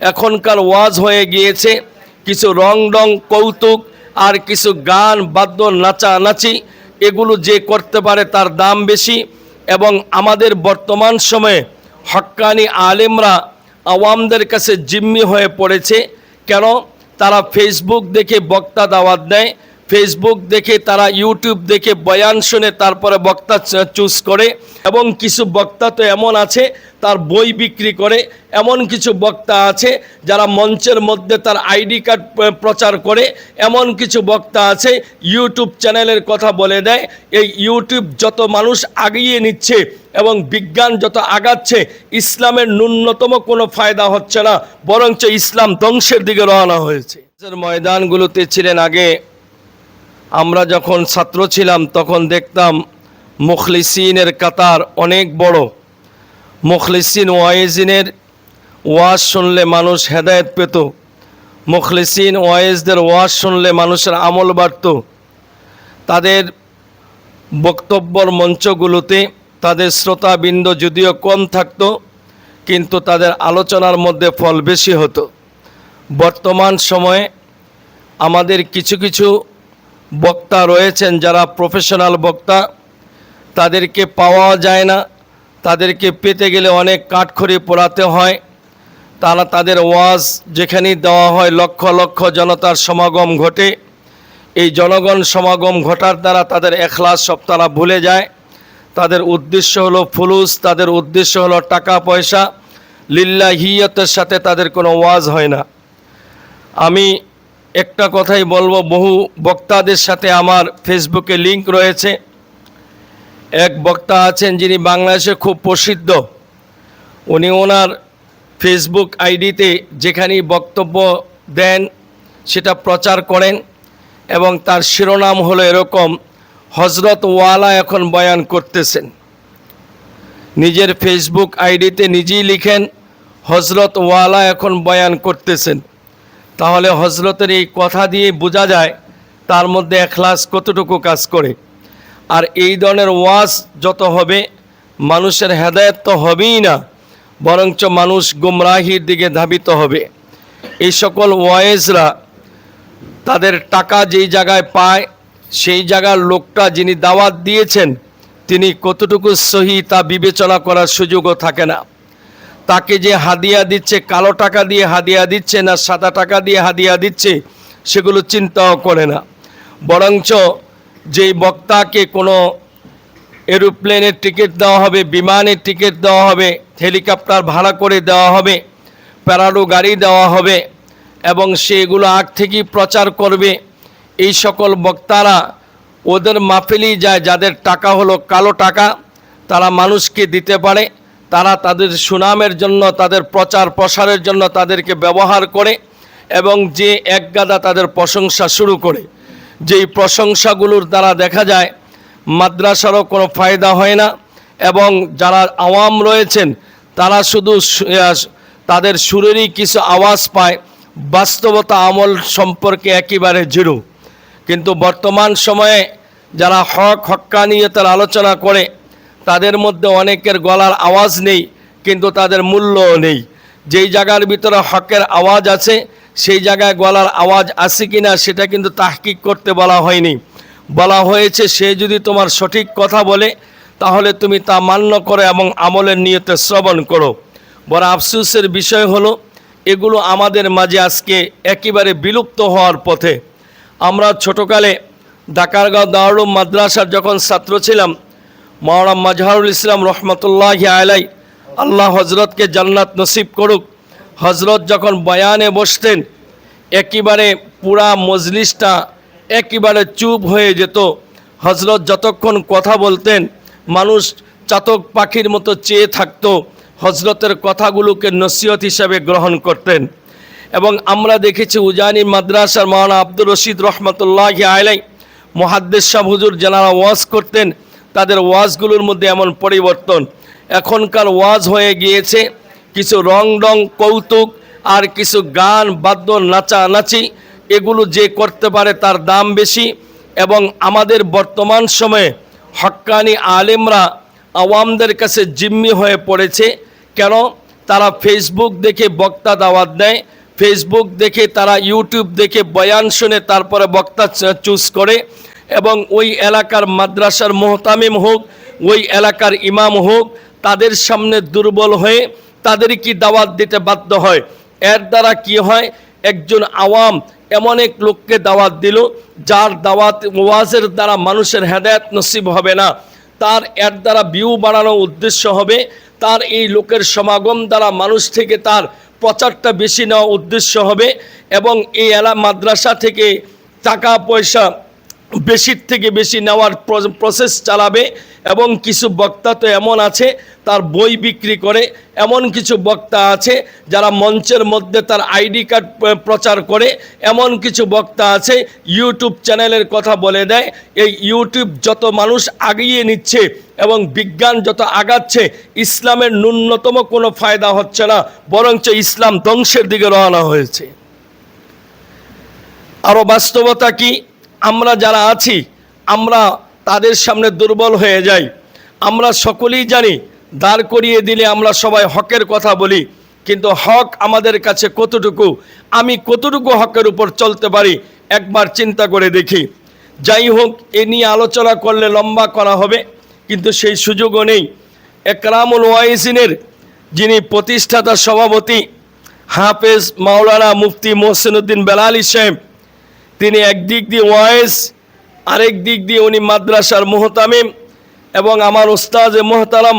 এখনকার ওয়াজ হয়ে গিয়েছে। কিছু রং রং কৌতুক আর কিছু গান, বাদ্য, নাচানাচি, এগুলো যে করতে পারে তার দাম বেশি এবং আমাদের বর্তমান সময়ে হক্কানি আলেমরা আওয়ামদের কাছে জিম্মি হয়ে পড়েছে। কেন? তারা ফেসবুক দেখে বক্তা দাওয়াত দেয় ফেসবুক দেখে, তারা ইউটিউব দেখে বয়ান শুনে, তারপরে বক্তা চুজ করে, এবং কিছু বক্তা তো এমন আছে, তার বই বিক্রি করে, এমন কিছু বক্তা আছে, যারা মঞ্চের মধ্যে তার আইডি কার্ড প্রচার করে, এমন কিছু বক্তা আছে ইউটিউব চ্যানেলের কথা বলে দেয়, এই ইউটিউব যত মানুষ আগিয়ে নিচ্ছে, এবং বিজ্ঞান যত আগাচ্ছে, ইসলামের ন্যূনতম কোনো ফায়দা হচ্ছে না, বরঞ্চ ইসলাম ধ্বংসের দিকে রওনা হয়েছে। ময়দানগুলোতে ছিলেন আগে আমরা যখন ছাত্র ছিলাম, তখন দেখতাম মুখলিসিনের কাতার অনেক বড়। মুখলিসিন ওয়াইজিনের ওয়াজ শুনলে মানুষ হেদায়েত পেত। মুখলিসিন ওয়াইজদের ওয়াজ শুনলে মানুষের আমল বাড়ত। তাদের বক্তব্যর মঞ্চগুলোতে তাদের শ্রোতাবৃন্দ যদিও কম থাকত, কিন্তু তাদের আলোচনার মধ্যে ফল বেশি হতো। বর্তমান সময়ে আমাদের কিছু কিছু বক্তা রয়েছেন যারা প্রফেশনাল বক্তা, তাদেরকে পাওয়া যায় না, তাদেরকে পেতে গেলে অনেক কাঠখড়ি পোড়াতে হয়। তারা তাদের ওয়াজ যেখানেই দেওয়া হয়, লক্ষ লক্ষ জনতার সমাগম ঘটে। এই জনগণ সমাগম ঘটার দ্বারা তাদের এখলাস সব তারা ভুলে যায়। তাদের উদ্দেশ্য হলো ফুলুস, তাদের উদ্দেশ্য হলো টাকা পয়সা। লিল্লাহিয়তের সাথে তাদের কোনো ওয়াজ হয় না। আমি একটা কথাই বলব, বহু বক্তাদের সাথে আমার ফেসবুকে লিংক রয়েছে। এক বক্তা আছেন যিনি বাংলাদেশে খুব প্রসিদ্ধ। উনি ওনার ফেসবুক আইডিতে যেখানেই বক্তব্য দেন, সেটা প্রচার করেন এবং তার শিরোনাম হলো এরকম হজরত ওয়ালা এখন বয়ান করতেছেন। নিজের ফেসবুক আইডিতে নিজেই লিখেন হজরত ওয়ালা এখন বয়ান করতেছেন। তাহলে হজরতের এই কথা দিয়ে বোঝা যায় তার মধ্যে এখলাস কতটুকু কাজ করে। আর এই ধরনের ওয়াজ যত হবে, মানুষের হেদায়ত তো হবেই না, বরঞ্চ মানুষ গুমরাহির দিকে ধাবিত হবে। এই সকল ওয়েজরা তাদের টাকা যেই জায়গায় পায়, সেই জায়গার লোকটা যিনি দাওয়াত দিয়েছেন, তিনি কতটুকু সহি তা বিবেচনা করার সুযোগও থাকে না। তাকে যে হাদিয়া দিচ্ছে, কালো টাকা দিয়ে হাদিয়া দিচ্ছে না সাদা টাকা দিয়ে হাদিয়া দিচ্ছে, সেগুলো চিন্তাও করে না। বরঞ্চ যেই বক্তাকে কোনো এরোপ্লেনের টিকিট দেওয়া হবে, বিমানের টিকিট দেওয়া হবে, হেলিকপ্টার ভাড়া করে দেওয়া হবে, প্যারাডো গাড়ি দেওয়া হবে, এবং সেগুলো আগ থেকেই প্রচার করবে, এই সকল বক্তারা ওদের মাফেলেই যায়, যাদের টাকা হলো কালো টাকা, তারা মানুষকে দিতে পারে। তারা তাদের সুনামের জন্য, তাদের প্রচার প্রসারের জন্য তাদেরকে ব্যবহার করে এবং যে একগাদা তাদের প্রশংসা শুরু করে। যেই প্রশংসাগুলোর দ্বারা দেখা যায়, মাদ্রাসারও কোনো ফায়দা হয় না এবং যারা আওয়াম রয়েছেন, তারা শুধু তাদের সুরেরই কিছু আওয়াজ পায়, বাস্তবতা আমল সম্পর্কে একেবারে জিরো। কিন্তু বর্তমান সময়ে যারা হক হক্কানিয়তের আলোচনা করে তাদের মধ্যে অনেকের গলার আওয়াজ নেই, কিন্তু তাদের মূল্যও নেই। যেই জায়গার ভিতরে হকের আওয়াজ আছে, সেই জায়গায় গলার আওয়াজ আছে কি না সেটা কিন্তু তাহকিক করতে বলা হয়নি। বলা হয়েছে, সে যদি তোমার সঠিক কথা বলে, তাহলে তুমি তা মান্য করো এবং আমলের নিয়তে শ্রবণ করো। বড় আফসোসের বিষয় হলো, এগুলো আমাদের মাঝে আজকে একেবারে বিলুপ্ত হওয়ার পথে। আমরা ছোটোকালে ডাকারগাঁও দারুল মাদ্রাসার যখন ছাত্র ছিলাম মাওলানা মাজহারুল ইসলাম রহমতুল্লাহ আলাই আল্লাহ হজরতকে জান্নাত নসিব করুক। হজরত যখন বয়ানে বসতেন, একেবারে পুরা মজলিসটা একেবারে চুপ হয়ে যেত। হজরত যতক্ষণ কথা বলতেন, মানুষ চাতক পাখির মতো চেয়ে থাকতো হজরতের কথাগুলোকে নসিহত হিসাবে গ্রহণ করতেন। এবং আমরা দেখেছি উজানি মাদ্রাসার মাওলানা আব্দুর রশিদ রহমতুল্লাহ আলাই মহাদ্দেশ শাহ হুজুর যারা ওয়াজ করতেন তাদের ওয়াজগুলোর মধ্যে এমন পরিবর্তন। এখনকার ওয়াজ হয়ে গিয়েছে, কিছু রং রং কৌতুক আর কিছু গান, বাদ্য, নাচানাচি, এগুলো যে করতে পারে তার দাম বেশি এবং আমাদের বর্তমান সময়ে হক্কানি আলেমরা আওয়ামদের কাছে জিম্মি হয়ে পড়েছে। কেন? তারা ফেসবুক দেখে বক্তা দাওয়াত দেয় ফেসবুক দেখে তারা ইউটিউব দেখে বয়ান শুনে তারপরে বক্তা চুজ করে। এবং ওই এলাকার মাদ্রাসার মোহতামিম হোক, ওই এলাকার ইমাম হোক, তাদের সামনে দুর্বল হয়ে তাদের কি দাওয়াত দিতে বাধ্য হয়? এর দ্বারা কি হয়? একজন আওয়াম এমন এক লোককে দাওয়াত দিল, যার দাওয়াত ওয়াজের দ্বারা মানুষের হেদায়ত নসিব হবে না। তার এর দ্বারা ভিউ বাড়ানোর উদ্দেশ্য হবে, তার এই লোকের সমাগম দ্বারা মানুষ থেকে তার প্রচারটা বেশি নেওয়া উদ্দেশ্য হবে এবং এই এলা মাদ্রাসা থেকে টাকা পয়সা বেশির থেকে বেশি নেওয়ার প্র- প্রসেস চালাবে এবং কিছু বক্তা তো এমন আছে, তার বই বিক্রি করে। এমন কিছু বক্তা আছে যারা মঞ্চের মধ্যে তার আইডি কার্ড প্রচার করে। এমন কিছু বক্তা আছে, ইউটিউব চ্যানেলের কথা বলে দেয়। এই ইউটিউব যত মানুষ আগিয়ে নিচ্ছে এবং বিজ্ঞান যত আগাচ্ছে, ইসলামের ন্যূনতম কোনো ফায়দা হচ্ছে না, বরঞ্চ ইসলাম ধ্বংসের দিকে রওনা হয়েছে। আরও বাস্তবতা কি? আমরা যারা আছি, আমরা তাদের সামনে দুর্বল হয়ে যাই। আমরা সকলেই জানি, দাঁড় করিয়ে দিলে আমরা সবাই হকের কথা বলি, কিন্তু হক আমাদের কাছে কতটুকু, আমি কতটুকু হকের উপর চলতে পারি, একবার চিন্তা করে দেখি। যাই হোক, এ নিয়ে আলোচনা করলে লম্বা করা হবে, কিন্তু সেই সুযোগও নেই। একরামুল ওয়াইসিনের যিনি প্রতিষ্ঠাতা সভাপতি, হাফেজ মাওলানা মুফতি মোহসিনুদ্দিন বেলালি সাহেব তিনি একদিক দিয়ে ওয়াইস, আরেক দিক দিয়ে উনি মাদ্রাসার মোহতামিম এবং আমার ওস্তাজ মোহতারাম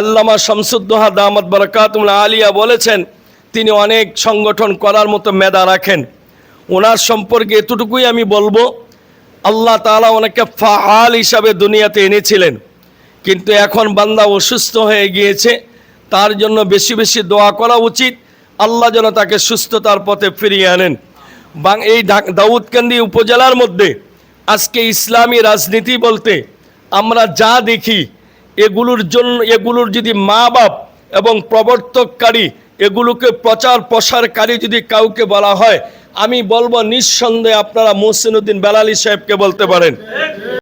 আল্লামা শামসুদ্দোহা দামাত বরকাতুল আলিয়া বলেছেন, তিনি অনেক সংগঠন করার মতো মেধা রাখেন। ওনার সম্পর্কে এতটুকুই আমি বলব, আল্লাহ তাআলা ওনাকে ফাহাল হিসাবে দুনিয়াতে এনেছিলেন। কিন্তু এখন বান্দা অসুস্থ হয়ে গিয়েছে, তার জন্য বেশি বেশি দোয়া করা উচিত। আল্লাহ যেন তাকে সুস্থতার পথে ফিরিয়ে আনেন। এই ঢাক- দাউদকান্দি উপজেলার মধ্যে আজকে ইসলামী রাজনীতি বলতে আমরা যা দেখি, এগুলোর জন্য এগুলোর যদি মা বাপ এবং প্রবর্তককারী এগুলোকে প্রচার প্রসারকারী যদি কাউকে বলা হয়, আমি বলব নিঃসন্দেহে আপনারা মোহসিনুদ্দিন বেলালী সাহেবকে বলতে পারেন।